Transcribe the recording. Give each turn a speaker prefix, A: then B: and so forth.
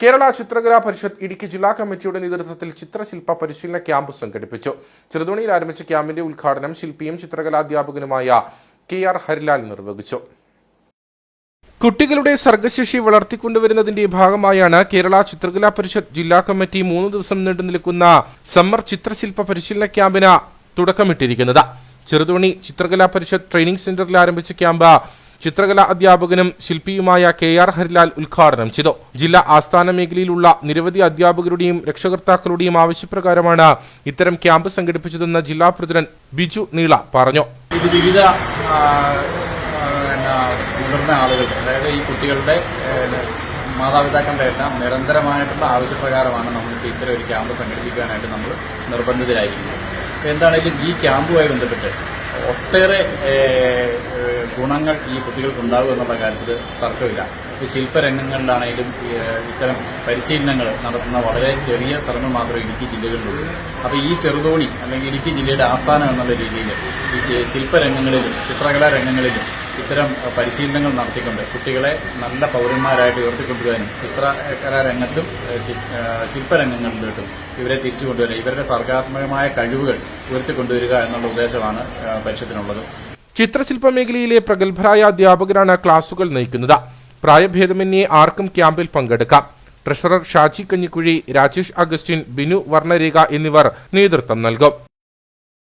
A: കേരള ചിത്രകലാ പരിഷത്ത് ഇടുക്കി ജില്ലാ കമ്മിറ്റിയുടെ നേതൃത്വത്തിൽ ചിത്രശില്പ പരിശീലന ക്യാമ്പ് സംഘടിപ്പിച്ചു. ചെറുതോണിയിൽ ആരംഭിച്ച ക്യാമ്പിന്റെ ഉദ്ഘാടനം ശില്പിയും ചിത്രകലാധ്യാപകനുമായ കെ ആർ ഹരിലാൽ നിർവഹിച്ചു. കുട്ടികളുടെ സർഗശേഷി വളർത്തിക്കൊണ്ടുവരുന്നതിന്റെ ഭാഗമായാണ് കേരള ചിത്രകലാ പരിഷത്ത് ജില്ലാ കമ്മിറ്റി മൂന്ന് ദിവസം നീണ്ടു നിൽക്കുന്ന സമ്മർ ചിത്രശില്പ പരിശീലന ക്യാമ്പിന് തുടക്കമിട്ടിരിക്കുന്നത്. ചെറുതോണി ചിത്രകലാ പരിഷത്ത് ട്രെയിനിംഗ് സെന്ററിൽ ആരംഭിച്ച ക്യാമ്പ് ചിത്രകലാ അധ്യാപകനും ശില്പിയുമായ കെ ആർ ഹരിലാൽ ഉദ്ഘാടനം ചെയ്തു. ജില്ലാ ആസ്ഥാന മേഖലയിലുള്ള നിരവധി അധ്യാപകരുടെയും രക്ഷകർത്താക്കളുടെയും ആവശ്യപ്രകാരമാണ് ഇത്തരം ക്യാമ്പ് സംഘടിപ്പിച്ചതെന്ന് ജില്ലാ പ്രസിഡന്റ് ബിജു നീള പറഞ്ഞു.
B: ഇത് വിവിധ മുതിർന്ന ആളുകൾ അതായത് ഈ കുട്ടികളുടെ മാതാപിതാക്കളുടെ എല്ലാം നിരന്തരമായിട്ടുള്ള ആവശ്യപ്രകാരമാണ് നമ്മൾക്ക് ഇത്തരം ഒരു ക്യാമ്പ് സംഘടിപ്പിക്കാനായിട്ട് നമ്മൾ നിർബന്ധിതരായിരിക്കുന്നത്. എന്താണെങ്കിലും ഈ ക്യാമ്പുമായി ബന്ധപ്പെട്ട് ഒട്ടേറെ ഗുണങ്ങൾ ഈ കുട്ടികൾക്ക് ഉണ്ടാകും എന്നുള്ള കാര്യത്തിൽ തർക്കമില്ല. ഈ ശില്പരംഗങ്ങളിലാണെങ്കിലും ഇത്തരം പരിശീലനങ്ങൾ നടത്തുന്ന വളരെ ചെറിയ സ്ഥലങ്ങൾ മാത്രമേ ഇടുക്കി ജില്ലകളിലുള്ളൂ. അപ്പോൾ ഈ ചെറുതോണി അല്ലെങ്കിൽ ഇടുക്കി ജില്ലയുടെ ആസ്ഥാനം എന്നുള്ള രീതിയിൽ ഈ ശില്പരംഗങ്ങളിലും ചിത്രകലാ രംഗങ്ങളിലും ഇത്തരം പരിശീലനങ്ങൾ നടത്തിക്കൊണ്ട് കുട്ടികളെ നല്ല പൗരന്മാരായിട്ട് ഉയർത്തിക്കൊണ്ടുവരാനും ചിത്രകലാ രംഗത്തും ശില്പരംഗങ്ങളിലോട്ടും ഇവരെ തിരിച്ചു കൊണ്ടുവരിക ഇവരുടെ സർഗാത്മകമായ കഴിവുകൾ ഉയർത്തിക്കൊണ്ടുവരിക എന്നുള്ള ഉദ്ദേശമാണ് പരിഷത്തിനുള്ളത്.
A: ചിത്രശില്പ മേഖലയിലെ പ്രഗത്ഭരായ അധ്യാപകരാണ് ക്ലാസുകൾ നയിക്കുന്നത്. പ്രായഭേദമന്യേ ആർക്കും ക്യാമ്പിൽ പങ്കെടുക്കാം. ട്രഷറർ ഷാജി കഞ്ഞിക്കുഴി രാജേഷ് അഗസ്റ്റിൻ ബിനു വർണരേഖ എന്നിവർ നേതൃത്വം നൽകും.